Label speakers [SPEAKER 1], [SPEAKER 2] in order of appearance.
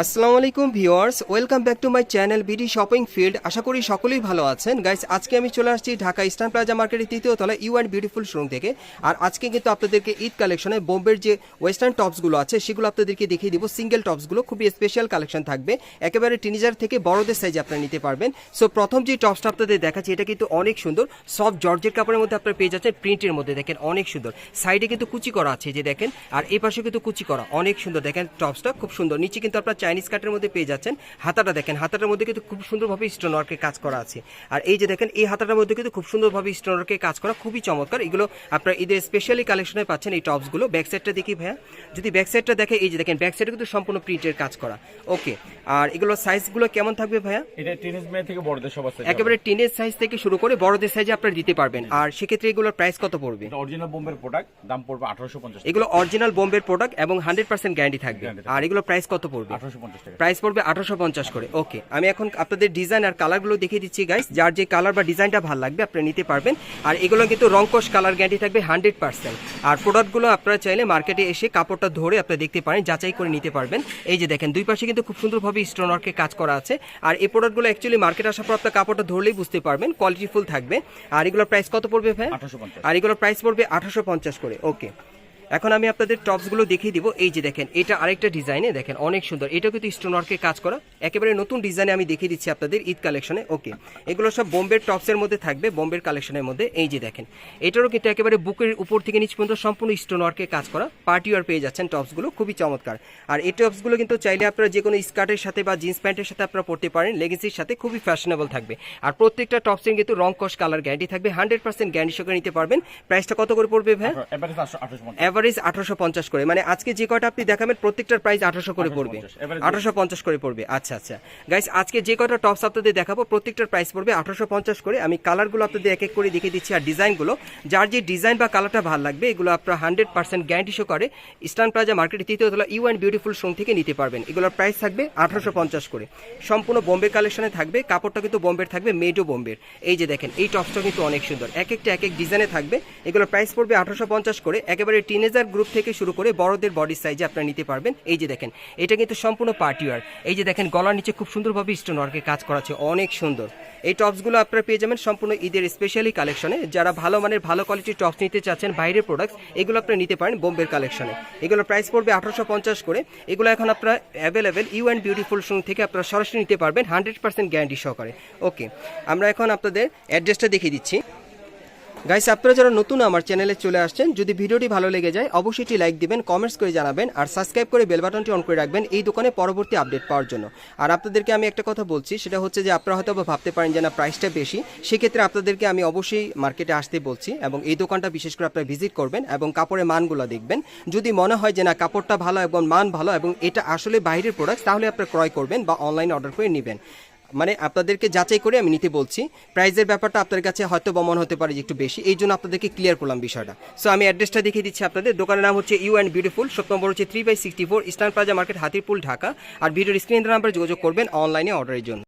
[SPEAKER 1] আসসালামু আলাইকুম viewers, welcome back to my channel BD shopping field. আশা করি সকলেই ভালো আছেন। গাইস আজকে আমি চলে আসছি ঢাকা ইস্টার্ন প্লাজা মার্কেটের তৃতীয় তলা ইউ অ্যান্ড বিউটিফুল শোরুম থেকে। আর আজকে কিন্তু আপনাদেরকে ঈদ কালেকশনে বোম্বের যে ওয়েস্টার্ন টপসগুলো আছে, সেগুলো আপনাদেরকে দেখিয়ে দিব। সিঙ্গেল টপসগুলো খুবই স্পেশাল কালেকশন থাকবে। একেবারে টিনিজার থেকে বড়দের সাইজে আপনারা নিতে পারবেন। সো প্রথম যে টপসটা আপনাদের দেখাচ্ছি, এটা কিন্তু অনেক সুন্দর। সফট জর্জের কাপড়ের মধ্যে আপনারা পেয়ে যাচ্ছেন, প্রিন্টের মধ্যে দেখেন, অনেক সুন্দর। সাইডে কিন্তু কুচি করা আছে যে দেখেন। আর এই পাশে কিন্তু কুচি করা, অনেক সুন্দর। দেখেন টপসটা খুব সুন্দর। নিচে কিন্তু আপনার চাইনিজ কাটের মধ্যে পেয়ে যাচ্ছেন। হাতাটা দেখেন হাতাটার মধ্যে কিন্তু খুব সুন্দরভাবে স্টোন ওয়ার্কের কাজ করা আছে। আর এই যে দেখেন এই হাতাটার মধ্যে কিন্তু খুব সুন্দরভাবে স্টোন ওয়ার্কের কাজ করা খুবই চমৎকার। এগুলো আপনার ঈদের স্পেশালি কালেকশনে পাচ্ছেন এই টপসগুলো ব্যাক সাইডটা দেখি ভাইয়া। যদি ব্যাক সাইডটা দেখে এই যে দেখেন ব্যাক সাইডে কিন্তু সম্পূর্ণ প্রিন্টের কাজ করা। ওকে আর এগুলো সাইজগুলো কেমন থাকবে ভাইয়া?
[SPEAKER 2] এটা টিনেজ মেয়ে থেকে বড়দের সব আছে
[SPEAKER 1] একেবারে টিনের সাইজ থেকে শুরু করে বড়দের সাইজে আপনারা দিতে পারবেন। আর সেক্ষেত্রে এগুলোর প্রাইস কত পড়বে?
[SPEAKER 2] অরিজিনাল বোম্বের প্রোডাক্ট দাম পড়বে আঠারোশো পঞ্চাশ
[SPEAKER 1] এগুলো অরিজিনাল বোম্বের প্রোডাক্ট এবং হান্ড্রেড পার্সেন্ট গ্যারান্টি থাকবে। আর এগুলো প্রাইস কত পড়বে?
[SPEAKER 2] টাকা।
[SPEAKER 1] প্রাইস পড়বে আঠারোশো পঞ্চাশ করে। ওকে আমি এখন আপনাদের ডিজাইন আর কালারগুলো দেখিয়ে দিচ্ছি গাইস যার যে কালার বা ডিজাইনটা ভালো লাগবে আপনারা নিতে পারবেন। আর এগুলো কিন্তু রংকশ কালার গ্যারান্টি থাকবে হান্ড্রেড পার্সেন্ট আর প্রোডাক্টগুলো আপনারা চাইলে মার্কেটে এসে কাপড়টা ধরে আপনারা দেখতে পারেন যাচাই করে নিতে পারবেন। এই যে দেখেন দুই পাশে কিন্তু খুব সুন্দরভাবে স্টোন ওয়ার্কের কাজ করা আছে। আর এই প্রোডাক্টগুলো অ্যাকচুয়ালি মার্কেট আসার পর আপনার কাপড়টা ধরলেই বুঝতে পারবেন কোয়ালিটিফুল থাকবে। আর এগুলোর প্রাইস কত পড়বে ভাই? আর এগুলোর প্রাইস পড়বে আঠারোশো পঞ্চাশ করে ওকে এখন আমি আপনাদের টপসগুলো দেখিয়ে দিব। এই যে দেখেন এটা আরেকটা ডিজাইনে দেখেন অনেক সুন্দর। এটা কিন্তু স্টোন ওয়ার্কের কাজ করা। একেবারে নতুন ডিজাইনে আমি দেখিয়ে দিচ্ছি আপনাদের ঈদ কালেকশনে ওকে এগুলো সব বোম্বের টপসের মধ্যে থাকবে বোম্বের কালেকশনের মধ্যে। এই যে দেখেন এটারও কিন্তু একেবারে বুকের উপর থেকে নিচ পর্যন্ত সম্পূর্ণ স্টোন ওয়ার্কের কাজ করা। পার্টি ওয়ার পেয়ে যাচ্ছেন টপসগুলো খুবই চমৎকার। আর এই টপসগুলো কিন্তু চাইলে আপনারা যে কোনো স্কার্টের সাথে বা জিন্স প্যান্টের সাথে আপনারা পড়তে পারেন। লেগিংসের সাথে খুবই ফ্যাশনেবল থাকবে। আর প্রত্যেকটা টপসের কিন্তু রং কস কালার গ্যারান্টি থাকবে। হান্ড্রেড পার্সেন্ট গ্যারান্টি সঙ্গে নিতে পারবেন। প্রাইসটা কত করে পড়বে ভাই?
[SPEAKER 2] এবারে আঠারোশো পঞ্চাশ
[SPEAKER 1] করে। মানে আজকে যে কটা আপনি দেখাবেন প্রত্যেকটার প্রাইস আঠারোশো করে পড়বে। আঠারোশো পঞ্চাশ। করে পড়বে। আচ্ছা আচ্ছা। গাইস আজকে যে কটা টপস আপনাদের দেখাবো প্রত্যেকটার প্রাইস পড়বে আঠারোশো পঞ্চাশ করে। আমি কালারগুলো আপনাদের এক এক করে দেখিয়ে দিচ্ছি আর ডিজাইনগুলো যার যে ডিজাইন বা কালারটা ভালো লাগবে এগুলো আপনার হান্ড্রেড পার্সেন্ট গ্যারান্টি শো করে ইস্টার্ন প্লাজা মার্কেটের তৃতীয় তলা ইউ অ্যান্ড বিউটিফুল শোন থেকে নিতে পারবেন। এগুলোর প্রাইস থাকবে আঠারোশো পঞ্চাশ করে। সম্পূর্ণ বোম্বে কালেকশনে থাকবে কাপড়টা কিন্তু বোম্বের থাকবে মেডো বোম্বের। এই যে দেখেন এই টপসটা কিন্তু অনেক সুন্দর। এক একটা এক এক ডিজাইনে থাকবে। এগুলোর প্রাইস পড়বে আঠারোশো পঞ্চাশ করে। একেবারে টিনেজার গ্রুপ থেকে শুরু করে বড়দের বডি সাইজে আপনারা নিতে পারবেন। এই যে দেখেন, এটা কিন্তু সম্পূর্ণ পার্টি ওয়ার এই যে দেখেন, গলার নিচে খুব সুন্দরভাবে স্টোন ওয়ার্কের কাজ করা আছে, অনেক সুন্দর। এই টপসগুলো আপনারা পেয়ে যাবেন সম্পূর্ণ ঈদের স্পেশালি কালেকশনে যারা ভালো মানের, ভালো কোয়ালিটির টপস নিতে চাচ্ছেন, বাইরের প্রোডাক্টস এগুলো আপনারা নিতে পারেন বোম্বের কালেকশনে এগুলো প্রাইস পড়বে আঠারোশো পঞ্চাশ করে। এগুলো এখন আপনারা অ্যাভেলেবেল ইউ অ্যান্ড বিউটিফুল শোন থেকে আপনারা সরাসরি নিতে পারবেন হান্ড্রেড পার্সেন্ট গ্যারান্টি সহকারে। ওকে আমরা এখন আপনাদের অ্যাড্রেসটা দেখিয়ে দিচ্ছি। গাইস আপনারা যারা নতুন আমার চ্যানেলে চলে আসছেন, যদি ভিডিওটি ভালো লেগে যায়, অবশ্যই লাইক দিবেন কমেন্টস করে জানাবেন, আর সাবস্ক্রাইব করে বেল বাটনটি অন করে রাখবেন এই দোকানে পরবর্তী আপডেট পাওয়ার জন্য। আর আপনাদেরকে আমি একটা কথা বলছি, সেটা হচ্ছে যে আপনারা হয়তো ভাবতে পারেন যে না প্রাইসটা বেশি। সেক্ষেত্রে আপনাদেরকে আমি অবশ্যই মার্কেটে আসতে বলছি এবং এই দোকানটা বিশেষ করে আপনারা ভিজিট করবেন এবং কাপড়ের মানগুলো দেখবেন। যদি মনে হয় যে না, কাপড়টা ভালো এবং মান ভালো এবং এটা আসলে বাইরের প্রোডাক্ট তাহলে আপনারা ক্রয় করবেন বা অনলাইনে অর্ডার করে নেবেন। মানে আপনাদেরকে যাচাই করে আমি নিতে বলছি। প্রাইজের ব্যাপারটা আপনার কাছে হয়তো বমন হতে পারে যে একটু বেশি। এই জন্য আপনাদেরকে ক্লিয়ার করলাম বিষয়টা। সো আমি অ্যাড্রেসটা দেখিয়ে দিচ্ছি আপনাদের। দোকানের নাম হচ্ছে ইউ অ্যান্ড বিউটিফুল শপ নম্বর হচ্ছে three by sixty four Eastern Plaza market Hatirpul Dhaka আর ভিডিওর স্ক্রিন নাম্বারে যোগাযোগ করবেন অনলাইনে অর্ডারের জন্য।